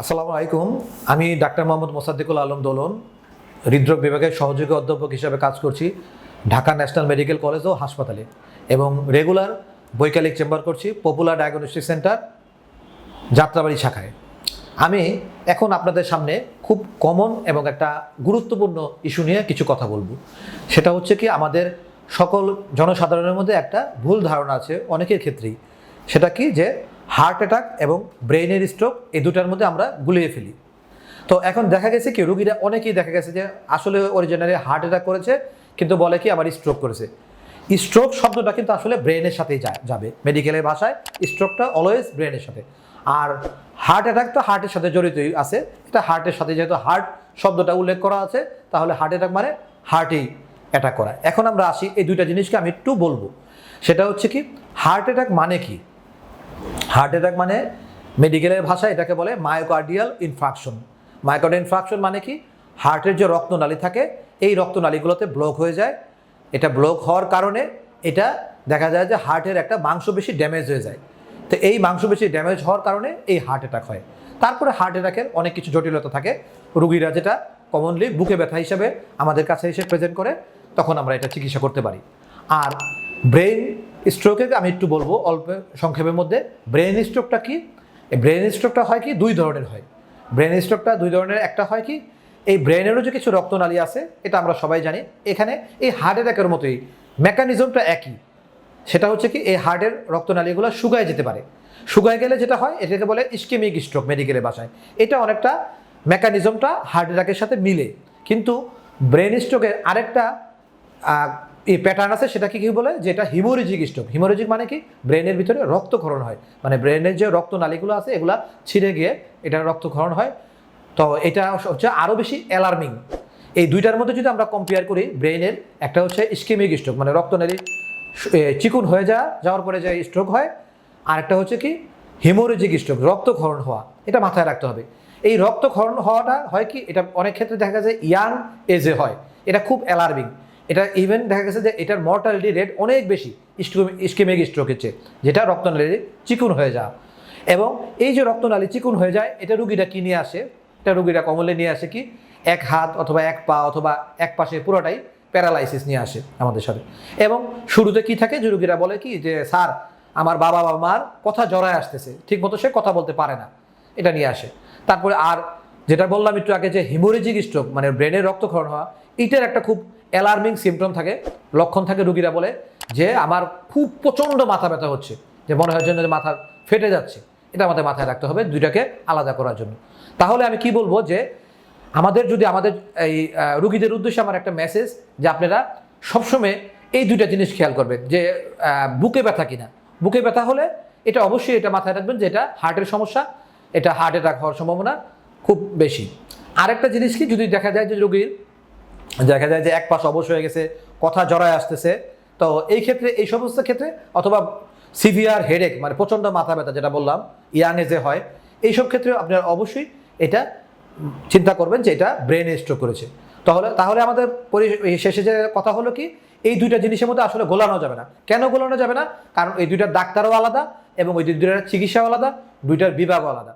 আসসালামু আলাইকুম। আমি ডাক্তার মোহাম্মদ মোসাদ্দিকুল আলম দোলন, হৃদরোগ বিভাগের সহযোগী অধ্যাপক হিসাবে কাজ করছি ঢাকা ন্যাশনাল মেডিকেল কলেজ ও হাসপাতালে এবং রেগুলার বৈকালিক চেম্বার করছি পপুলার ডায়াগনস্টিক সেন্টার, যাত্রাবাড়ি শাখায়। আমি এখন আপনাদের সামনে খুব কমন এবং একটা গুরুত্বপূর্ণ ইস্যু নিয়ে কিছু কথা বলব। সেটা হচ্ছে কি, আমাদের সকল জনসাধারণের মধ্যে একটা ভুল ধারণা আছে অনেকের ক্ষেত্রেই। সেটা কি যে হার্ট অ্যাটাক এবং ব্রেইনের স্ট্রোক, এই দুটার মধ্যে আমরা গুলিয়ে ফেলি। তো এখন দেখা গেছে কি, রুগীরা অনেকেই দেখা গেছে যে আসলে অরিজিনালি হার্ট অ্যাটাক করেছে, কিন্তু বলে কি আমার স্ট্রোক করেছে। স্ট্রোক শব্দটা কিন্তু আসলে ব্রেনের সাথেই যাবে। মেডিকেলের ভাষায় স্ট্রোকটা অলওয়েজ ব্রেনের সাথে। আর হার্ট অ্যাটাক তো হার্টের সাথে জড়িতই আছে। এটা হার্টের সাথে যেহেতু হার্ট শব্দটা উল্লেখ করা আছে, তাহলে হার্ট অ্যাটাক মানে হার্টেই অ্যাটাক করা। এখন আমরা আসি এই দুইটা জিনিসকে আমি একটু বলব। সেটা হচ্ছে কি হার্ট অ্যাটাক মানে কি? হার্ট অ্যাটাক মানে মেডিকেলের ভাষায় এটাকে বলে মায়োকার্ডিয়াল ইনফ্রাকশন মায়োকার্ডিয়াল ইনফ্রাকশন মানে কি? হার্টের যে রক্তনালী থাকে, এই রক্তনালীগুলোতে ব্লক হয়ে যায়। এটা ব্লক হওয়ার কারণে এটা দেখা যায় যে হার্টের একটা মাংসপেশি ড্যামেজ হয়ে যায়। তো এই মাংসপেশি ড্যামেজ হওয়ার কারণে এই হার্ট অ্যাটাক হয়। তারপরে হার্ট অ্যাটাকের অনেক কিছু জটিলতা থাকে। রুগীরা যেটা কমনলি বুকে ব্যথা হিসেবে আমাদের কাছে এসে প্রেজেন্ট করে, তখন আমরা এটা চিকিৎসা করতে পারি। আর ব্রেন স্ট্রোকে আমি একটু বলব অল্প সংক্ষেপের মধ্যে। ব্রেন স্ট্রোকটা কি? এই ব্রেন স্ট্রোকটা হয় কি? দুই ধরনের হয়। ব্রেন স্ট্রোকটা দুই ধরনের, একটা হয় কি? এই ব্রেনেরও যে কিছু রক্তনালী আছে, এটা আমরা সবাই জানি। এখানে এই হার্ট অ্যাটাকের মতোই মেকানিজমটা একই। সেটা হচ্ছে কি, এই হার্টের রক্তনালীগুলো শুকায় যেতে পারে। শুকায় গেলে যেটা হয়, এটাকে বলে ইস্কেমিক স্ট্রোক মেডিকেলের বাসায়। এটা অনেকটা মেকানিজমটা হার্ট অ্যাটাকের সাথে মিলে। কিন্তু ব্রেন স্ট্রোকের আরেকটা এই প্যাটার্ন আছে সেটা কি বলে? যে এটা হিমোরেজিক স্ট্রোক হিমোরেজিক মানে কি? ব্রেনের ভিতরে রক্তক্ষরণ হয়। মানে ব্রেনের যে রক্তনালীগুলো আছে, এগুলা ছিঁড়ে গিয়ে এটা রক্তক্ষরণ হয়। তো এটা হচ্ছে আরও বেশি অ্যালার্মিং এই দুইটার মধ্যে যদি আমরা কম্পেয়ার করি ব্রেনের একটা হচ্ছে স্কিমিক স্ট্রোক মানে রক্তনালী চিকুন হয়ে যা, যাওয়ার পরে যে স্ট্রোক হয়, আর একটা হচ্ছে কি? হিমোরেজিক স্ট্রোক রক্তক্ষরণ হওয়া। এটা মাথায় রাখতে হবে। এই রক্তক্ষরণ হওয়াটা হয় কি? এটা অনেক ক্ষেত্রে দেখা যায় ইয়াং এজে হয়। এটা খুব অ্যালার্মিং এটা ইভেন দেখা গেছে যে এটার মর্টালিটি রেট অনেক বেশি ইস্কেমিক স্ট্রোকের চেয়ে, যেটা রক্তনালী চিকুন হয়ে যাওয়া। এবং এই যে রক্তনালী চিকুন হয়ে যায়, এটা রুগীরা কি নিয়ে আসে? এটা রুগীরা কমলে নিয়ে আসে কি? এক হাত অথবা এক পা অথবা এক পাশে পুরোটাই প্যারালাইসিস নিয়ে আসে আমাদের সাথে। এবং শুরুতে কি থাকে যে রুগীরা বলে কি যে, স্যার, আমার বাবা বা মার কথা জড়ায় আসতেছে ঠিক মতো সে কথা বলতে পারে না। এটা নিয়ে আসে। তারপরে আর যেটা বললাম একটু আগে যে হিমোরেজিক স্ট্রোক মানে ব্রেনের রক্তক্ষরণ হওয়া, এটার একটা খুব অ্যালার্মিং সিমটম থাকে, লক্ষণ থাকে রুগীরা বলে, যে আমার খুব প্রচণ্ড মাথা ব্যথা হচ্ছে, যে মনে হয় যেন মাথা ফেটে যাচ্ছে। এটা আমাদের মাথায় রাখতে হবে দুইটাকে আলাদা করার জন্য। তাহলে আমি কি বলব যে, আমাদের যদি আমাদের এই রুগীদের উদ্দেশ্যে আমার একটা মেসেজ যে আপনারা সবসময় এই দুইটা জিনিস খেয়াল করবেন, যে বুকে ব্যথা কিনা। বুকে ব্যথা হলে এটা অবশ্যই এটা মাথায় রাখবেন যে এটা হার্টের সমস্যা, এটা হার্ট অ্যাটাক হওয়ার সম্ভাবনা খুব বেশি। আরেকটা জিনিস কি, যদি দেখা যায় যে রোগীর দেখা যায় যে এক পাশ অবশ হয়ে গেছে, কথা জড়ায় আসতেছে, তো এই ক্ষেত্রে, এই সমস্ত ক্ষেত্রে, অথবা সিভিয়ার হেডেক মানে প্রচণ্ড মাথা ব্যথা যেটা বললাম ইয়াং এজে হয়, এইসব ক্ষেত্রে আপনার অবশ্যই এটা চিন্তা করবেন যে এটা ব্রেন স্ট্রোক করেছে। তাহলে তাহলে আমাদের শেষে যে কথা হলো কি, এই দুইটা জিনিসের মধ্যে আসলে গোলানো যাবে না। কেন গোলানো যাবে না? কারণ এই দুইটার ডাক্তারও আলাদা এবং ওই দুইটার চিকিৎসাও আলাদা, দুইটার বিভাগও আলাদা।